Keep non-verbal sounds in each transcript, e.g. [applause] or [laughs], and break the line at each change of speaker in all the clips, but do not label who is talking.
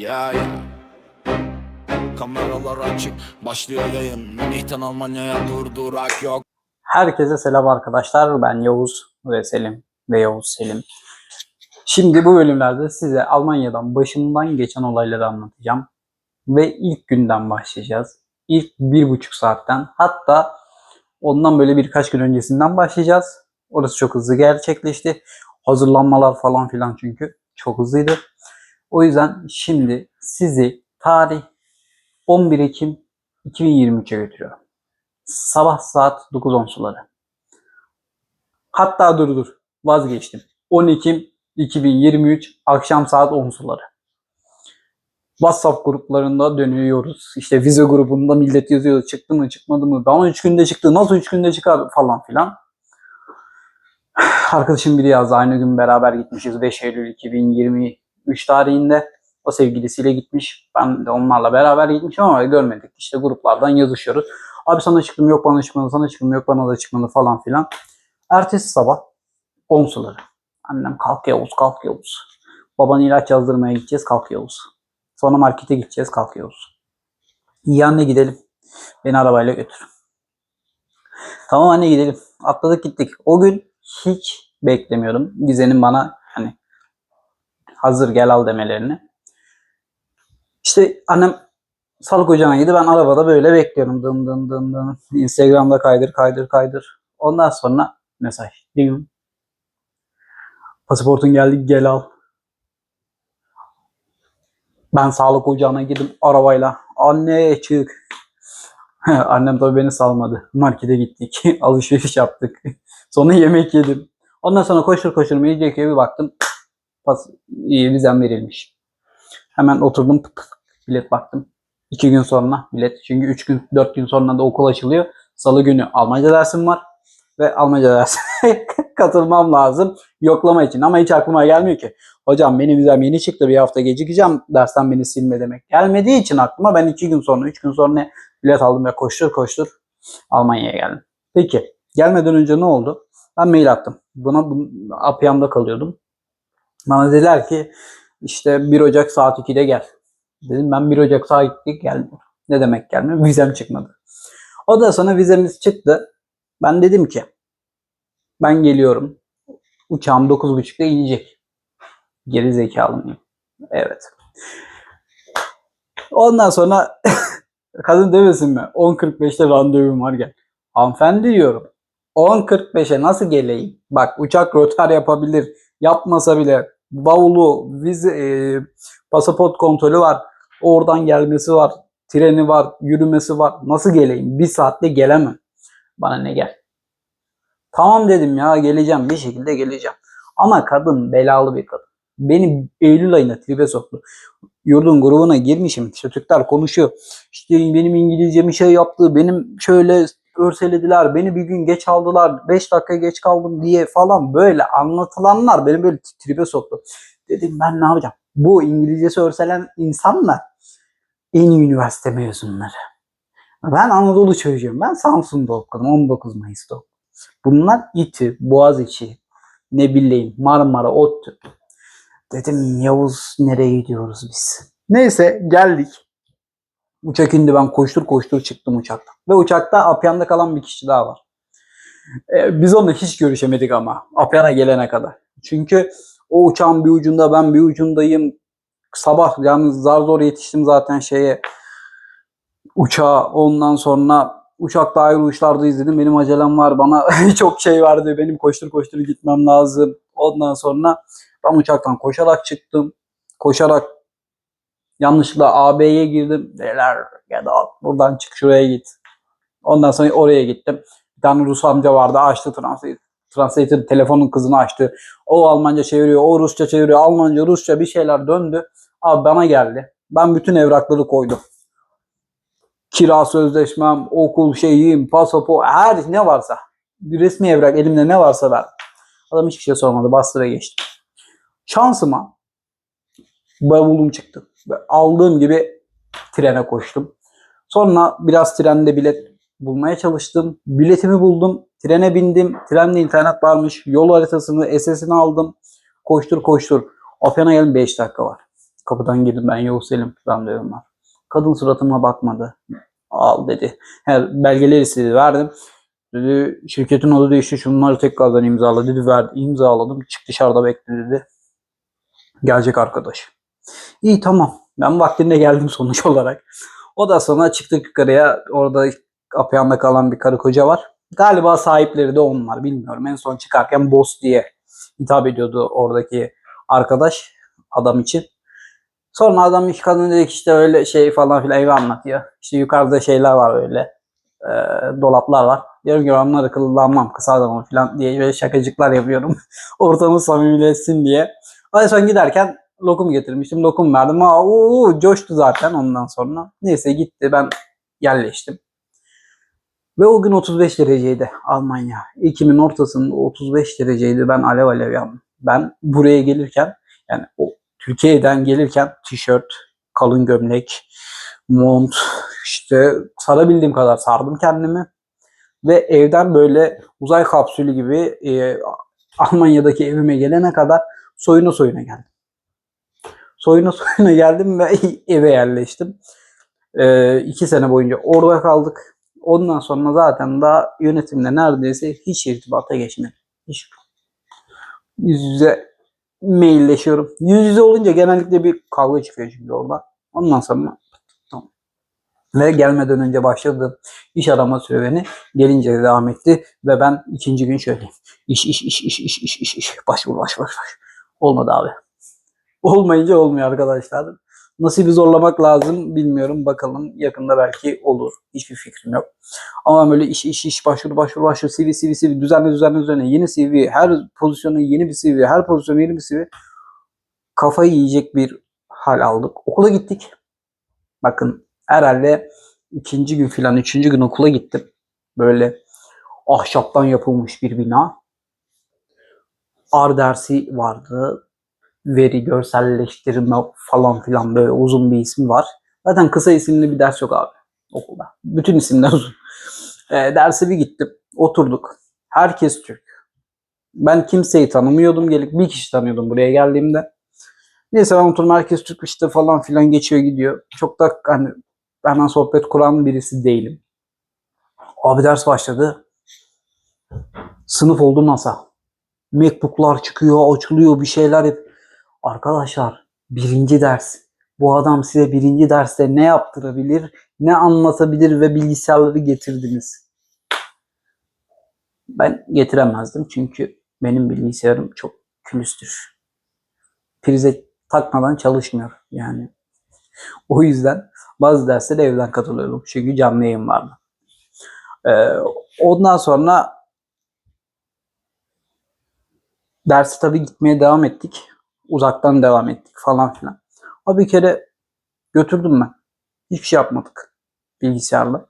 Ya ya Kameralar açık Başlıyor yayın Münih'ten Almanya'ya durdurak yok
Herkese selam arkadaşlar. Ben Yavuz ve Selim ve Yavuz Selim. Şimdi bu bölümlerde size Almanya'dan başımdan geçen olayları anlatacağım. Ve ilk günden başlayacağız. İlk bir buçuk saatten hatta ondan böyle birkaç gün öncesinden başlayacağız. Orası çok hızlı gerçekleşti. Hazırlanmalar falan filan çünkü çok hızlıydı. O yüzden şimdi sizi tarih 11 Ekim 2023'e götürüyorum. Sabah saat 9.10 suları. Hatta dur dur vazgeçtim. 10 Ekim 2023 akşam saat 10 suları. WhatsApp gruplarında dönüyoruz. İşte vize grubunda millet yazıyor. Çıktı mı çıkmadı mı? Bana 3 günde çıktı. Nasıl 3 günde çıkar falan filan. [sighs] Arkadaşım biri yazdı. Aynı gün beraber gitmişiz. 5 Eylül 2023 tarihinde. O sevgilisiyle gitmiş. Ben de onlarla beraber gitmişim ama görmedik. İşte gruplardan yazışıyoruz. Abi sana çıktım yok bana çıkmadı, sana çıktım yok bana da çıkmadı falan filan. Ertesi sabah 10 suları. Annem kalk Yavuz kalk Yavuz. Baban ilaç yazdırmaya gideceğiz kalk Yavuz. Sonra markete gideceğiz kalk Yavuz. İyi anne gidelim. Beni arabayla götür. Tamam anne gidelim. Atladık gittik. O gün hiç beklemiyordum. Vizenin bana hazır gel al demelerini. İşte annem sağlık ocağına gidiyor. Ben arabada böyle bekliyorum. Dın dın dın dın. Instagram'da kaydır kaydır kaydır. Ondan sonra mesaj. Ding. Pasaportun geldi gel al. Ben sağlık ocağına gittim arabayla. Anne çık. [laughs] Annem tabii beni salmadı. Markete gittik. [laughs] Alışveriş yaptık. [laughs] Sonra yemek yedim. Ondan sonra koştur koştur Mecidiyeköy'e bir baktım. Pas, vizem verilmiş. Hemen oturdum. Bilet baktım. İki gün sonra bilet. Çünkü üç gün, dört gün sonra da okul açılıyor. Salı günü Almanca dersim var. Ve Almanca dersine [laughs] katılmam lazım. Yoklama için. Ama hiç aklıma gelmiyor ki. Hocam benim vizem yeni çıktı. Bir hafta gecikeceğim. Dersten beni silme demek. Gelmediği için aklıma ben iki gün sonra, üç gün sonra bilet aldım ve koştur koştur Almanya'ya geldim. Peki. Gelmeden önce ne oldu? Ben mail attım. Buna bu, Apyam'da kalıyordum. Bana dediler ki işte 1 Ocak saat 2'de gel. Dedim ben 1 Ocak saat 2'de gelmiyorum. Ne demek gelmiyor? Vizem çıkmadı. O da sonra vizemiz çıktı. Ben dedim ki ben geliyorum. Uçağım 9.30'da inecek. Geri zekalı mıyım? Evet. Ondan sonra [laughs] kadın demesin mi? 10.45'te randevum var gel. Hanımefendi diyorum. 10.45'e nasıl geleyim? Bak uçak rötar yapabilir. Yapmasa bile bavulu, vize, e, pasaport kontrolü var. Oradan gelmesi var. Treni var, yürümesi var. Nasıl geleyim? Bir saatte gelemem. Bana ne gel. Tamam dedim ya geleceğim. Bir şekilde geleceğim. Ama kadın belalı bir kadın. Beni Eylül ayında tribe soktu. Yurdun grubuna girmişim. İşte Türkler konuşuyor. İşte benim İngilizcemi şey yaptı. Benim şöyle örselediler. Beni bir gün geç aldılar. 5 dakika geç kaldım diye falan böyle anlatılanlar beni böyle tribe soktu. Dedim ben ne yapacağım? Bu İngilizcesi örselen insanlar en iyi üniversite mezunları. Ben Anadolu çocuğuyum. Ben Samsun'da okudum. 19 Mayıs'ta okudum. Bunlar İTÜ, Boğaziçi, ne bileyim Marmara, ODTÜ. Dedim Yavuz nereye gidiyoruz biz? Neyse geldik. Uçak indi ben koştur koştur çıktım uçaktan. Ve uçakta Apyan'da kalan bir kişi daha var. Ee, biz onunla hiç görüşemedik ama Apyan'a gelene kadar. Çünkü o uçağın bir ucunda ben bir ucundayım. Sabah yani zar zor yetiştim zaten şeye uçağa ondan sonra uçakta ayrı uçlarda izledim. Benim acelem var. Bana [laughs] çok şey vardı. Benim koştur koştur gitmem lazım. Ondan sonra ben uçaktan koşarak çıktım. Koşarak yanlışlıkla AB'ye girdim. Dediler get out. Buradan çık şuraya git. Ondan sonra oraya gittim. Bir tane Rus amca vardı. Açtı translate. Translator telefonun kızını açtı. O Almanca çeviriyor. O Rusça çeviriyor. Almanca, Rusça bir şeyler döndü. Abi bana geldi. Ben bütün evrakları koydum. Kira sözleşmem, okul şeyim, pasaport, her ne varsa. Bir resmi evrak elimde ne varsa ver. Adam hiçbir şey sormadı. Bastı ve geçti. Şansıma bavulum çıktı. Aldığım gibi trene koştum. Sonra biraz trende bilet bulmaya çalıştım. Biletimi buldum. Trene bindim. Trende internet varmış. Yol haritasını, SS'ini aldım. Koştur koştur. Opena gelin 5 dakika var. Kapıdan girdim ben Yavuz Selim randevum var. Kadın suratıma bakmadı. Al dedi. Her belgeleri istedi verdim. Dedi şirketin adı değişti şunları tekrardan imzala dedi verdi. İmzaladım. Çık dışarıda bekle dedi. Gelecek arkadaş. İyi tamam. Ben vaktinde geldim [laughs] sonuç olarak. O da sonra çıktık yukarıya. Orada apayanda kalan bir karı koca var. Galiba sahipleri de onlar bilmiyorum. En son çıkarken boss diye hitap ediyordu oradaki arkadaş adam için. Sonra adam iki kadın dedi ki işte öyle şey falan filan evi anlatıyor. İşte yukarıda şeyler var öyle. e, dolaplar var. Diyorum ki onları kullanmam kısa adamı falan diye böyle şakacıklar yapıyorum. [laughs] Ortamı samimileşsin diye. En son giderken lokum getirmiştim. Lokum verdim. Aa, oo, coştu zaten ondan sonra. Neyse gitti ben yerleştim. Ve o gün 35 dereceydi Almanya. Ekim'in ortasında 35 dereceydi. Ben alev alev yandım. Ben buraya gelirken yani o Türkiye'den gelirken tişört, kalın gömlek, mont, işte sarabildiğim kadar sardım kendimi. Ve evden böyle uzay kapsülü gibi e, Almanya'daki evime gelene kadar soyuna soyuna geldim. Soyuna soyuna [laughs] geldim ve eve yerleştim. E, iki sene boyunca orada kaldık. Ondan sonra zaten daha yönetimle neredeyse hiç irtibata geçmedim. Hiç. Yüz yüze mailleşiyorum. Yüz yüze olunca genellikle bir kavga çıkıyor çünkü orada. Ondan sonra tamam. Ve gelmeden önce başladım. İş arama serüveni gelince de devam etti. Ve ben ikinci gün şöyle iş iş iş iş iş iş iş iş başvur başvur başvur. Olmadı abi. Olmayınca olmuyor arkadaşlar. Nasibi zorlamak lazım bilmiyorum. Bakalım yakında belki olur. Hiçbir fikrim yok. Ama böyle iş iş iş başvuru başvuru başvuru CV CV CV düzenli düzenli düzenli yeni CV her pozisyona yeni bir CV her pozisyona yeni bir CV kafayı yiyecek bir hal aldık. Okula gittik. Bakın herhalde ikinci gün filan üçüncü gün okula gittim. Böyle ahşaptan yapılmış bir bina. R dersi vardı. Veri görselleştirme falan filan böyle uzun bir ismi var. Zaten kısa isimli bir ders yok abi okulda. Bütün isimler uzun. [laughs] E, derse bir gittim. Oturduk. Herkes Türk. Ben kimseyi tanımıyordum. Gelip bir kişi tanıyordum buraya geldiğimde. Neyse ben oturdum. Herkes Türk işte falan filan geçiyor gidiyor. Çok da hani hemen sohbet kuran birisi değilim. Abi ders başladı. Sınıf oldu masa. Macbook'lar çıkıyor, açılıyor, bir şeyler yap. Arkadaşlar birinci ders. Bu adam size birinci derste ne yaptırabilir, ne anlatabilir ve bilgisayarları getirdiniz. Ben getiremezdim çünkü benim bilgisayarım çok külüstür. Prize takmadan çalışmıyor yani. O yüzden bazı derslere evden katılıyorum. Çünkü canlı yayın vardı. Ee, ondan sonra dersi tabii gitmeye devam ettik. Uzaktan devam ettik falan filan. Ama bir kere götürdüm ben. Hiçbir şey yapmadık bilgisayarla.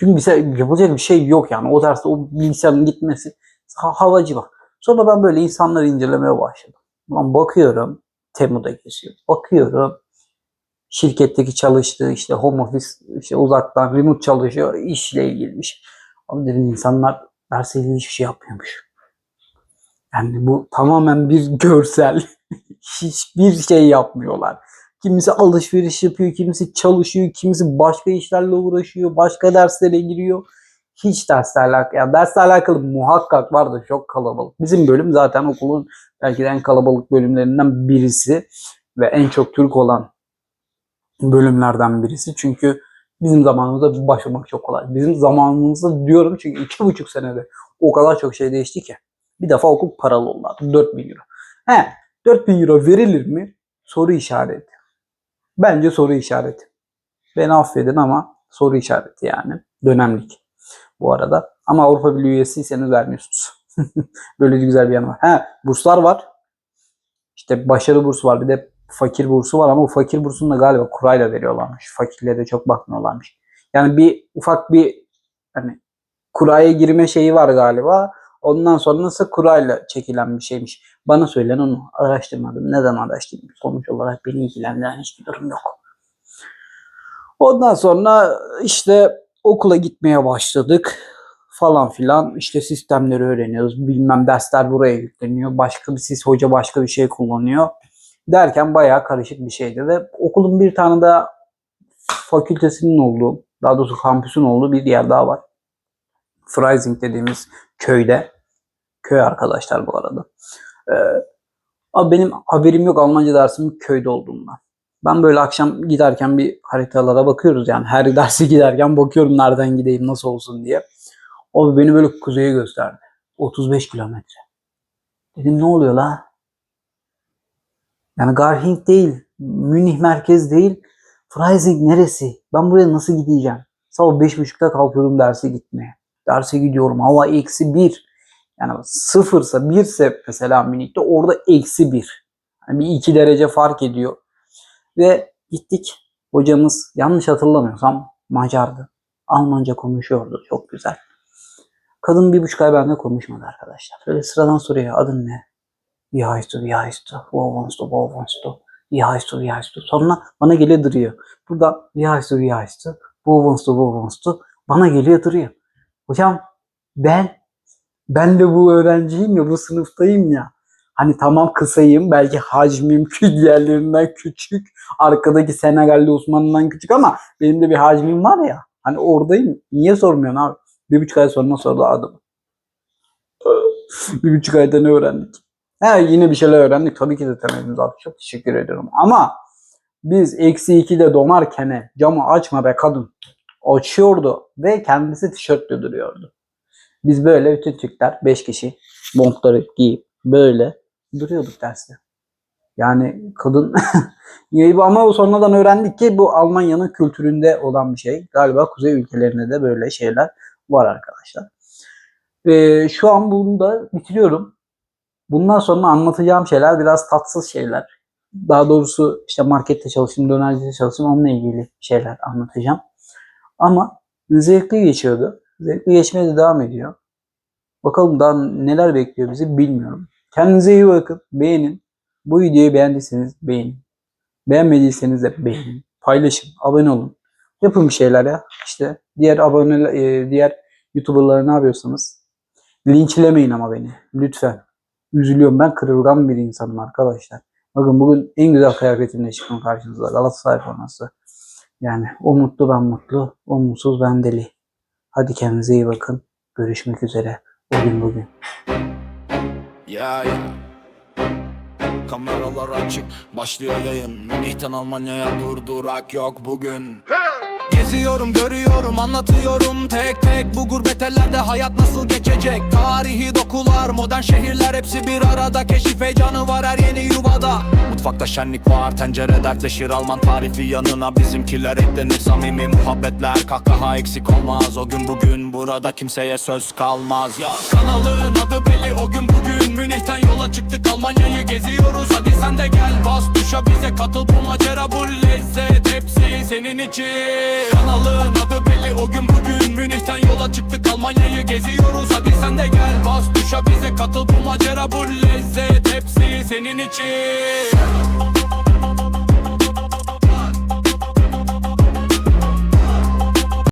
Çünkü bize yapılacak bir şey yok yani. O derste o bilgisayarın gitmesi ha- havacı bak. Sonra ben böyle insanları incelemeye başladım. Lan bakıyorum Temu'da geziyor. Bakıyorum şirketteki çalıştığı işte home office işte uzaktan remote çalışıyor işle ilgiliymiş. Abi dedim insanlar derse ilgili hiçbir şey yapmıyormuş. Yani bu tamamen bir [laughs] görsel. Hiçbir şey yapmıyorlar. Kimisi alışveriş yapıyor, kimisi çalışıyor, kimisi başka işlerle uğraşıyor, başka derslere giriyor. Hiç dersle alakalı, yani dersle alakalı muhakkak vardı çok kalabalık. Bizim bölüm zaten okulun belki de en kalabalık bölümlerinden birisi ve en çok Türk olan bölümlerden birisi. Çünkü bizim zamanımızda başlamak çok kolay. Bizim zamanımızda diyorum çünkü iki buçuk senede o kadar çok şey değişti ki. Bir defa okul paralı oldu. 4000 euro. He, 4000 euro verilir mi? Soru işareti. Bence soru işareti. Beni affedin ama soru işareti yani. Dönemlik bu arada. Ama Avrupa Birliği üyesiyseniz vermiyorsunuz. [laughs] Böyle bir güzel bir yanı var. He, burslar var. İşte başarı bursu var. Bir de fakir bursu var ama bu fakir bursunu da galiba kurayla veriyorlarmış. Fakirlere çok bakmıyorlarmış. Yani bir ufak bir hani kuraya girme şeyi var galiba. Ondan sonrası kurayla çekilen bir şeymiş. Bana söylenen onu araştırmadım. Neden araştırdım? Sonuç olarak beni ilgilendiren hiçbir durum yok. Ondan sonra işte okula gitmeye başladık falan filan. İşte sistemleri öğreniyoruz. Bilmem dersler buraya yükleniyor. Başka bir sis hoca başka bir şey kullanıyor. Derken bayağı karışık bir şeydi ve okulun bir tane daha fakültesinin olduğu, daha doğrusu kampüsün olduğu bir yer daha var. Freising dediğimiz köyde. Köy arkadaşlar bu arada. Ee, abi benim haberim yok Almanca dersimin köyde olduğundan. Ben böyle akşam giderken bir haritalara bakıyoruz yani her [laughs] dersi giderken bakıyorum nereden gideyim nasıl olsun diye. O beni böyle kuzeye gösterdi. 35 kilometre. Dedim ne oluyor la? Yani Garching değil, Münih merkez değil. Freising neresi? Ben buraya nasıl gideceğim? Sabah beş buçukta kalkıyorum derse gitmeye. Derse gidiyorum. Hava eksi bir. Yani sıfırsa birse mesela Münih'te orada eksi bir. Yani bir iki derece fark ediyor. Ve gittik. Hocamız yanlış hatırlamıyorsam Macardı. Almanca konuşuyordu. Çok güzel. Kadın bir buçuk ay benimle konuşmadı arkadaşlar. Böyle sıradan soruyor. Adın ne? Wie heißt du? Wie heißt du? Wo wohnst du? Wo wohnst du? Wie heißt du? Wie heißt du? Sonra bana geliyor duruyor. Burada wie heißt du? Wie heißt du? Wo wohnst du? Wo wohnst du? Bana geliyor duruyor. Hocam ben ben de bu öğrenciyim ya bu sınıftayım ya. Hani tamam kısayım belki hacmim [laughs] diğerlerinden küçük. Arkadaki Senegalli Osman'dan küçük ama benim de bir hacmim var ya. Hani oradayım. Niye sormuyorsun abi? Bir buçuk ay sonra sordu adam. bir buçuk ayda ne öğrendik? He yine bir şeyler öğrendik. Tabii ki de temelimiz abi. Çok teşekkür ediyorum. Ama biz eksi 2'de donarken camı açma be kadın. Açıyordu ve kendisi tişörtle duruyordu. Biz böyle bütün Türkler 5 kişi montları giyip böyle duruyorduk derste. Yani kadın [laughs] ama sonradan öğrendik ki bu Almanya'nın kültüründe olan bir şey. Galiba kuzey ülkelerinde de böyle şeyler var arkadaşlar. Ee, şu an bunu da bitiriyorum. Bundan sonra anlatacağım şeyler biraz tatsız şeyler. Daha doğrusu işte markette çalıştım, dönercide çalıştım onunla ilgili şeyler anlatacağım. Ama zevkli geçiyordu. Zevkli geçmeye de devam ediyor. Bakalım daha neler bekliyor bizi bilmiyorum. Kendinize iyi bakın. Beğenin. Bu videoyu beğendiyseniz beğenin. Beğenmediyseniz de beğenin. Paylaşın. Abone olun. Yapın bir şeyler ya. İşte diğer abone e, diğer YouTuber'ları ne yapıyorsanız linçlemeyin ama beni. Lütfen. Üzülüyorum. Ben kırılgan bir insanım arkadaşlar. Bakın bugün en güzel kıyafetimle çıktım karşınıza. Galatasaray forması. Yani o mutlu ben mutlu. O mutsuz ben deli. Hadi kendinize iyi bakın. Görüşmek üzere. O gün bugün.
Ya ya Kameralar açık başlıyor yayın Münih'ten Almanya'ya durdurak yok bugün Geziyorum görüyorum anlatıyorum. Tek tek Bu gurbet ellerde hayat nasıl geçecek? Tarihi dokular modern şehirler hepsi bir arada. Keşif heyecanı var her yeni yuvada. Mutfakta şenlik var tencere dertleşir. Alman tarifi yanına bizimkiler eklenir. Samimi muhabbetler kahkaha eksik olmaz. O gün bugün burada kimseye söz kalmaz. Ya Kanalın adı belli o gün bugün. Münih'ten yola çıktık Almanya'yı geziyoruz. Hadi sen de gel bas tuşa bize katıl bu macera bu lezzet Hepsi senin için. Kanalın adı belli o gün bugün Münih'ten yola çıktık Almanya'yı geziyoruz. Hadi sen de gel bas tuşa bize katıl bu macera bu lezzet Hepsi senin için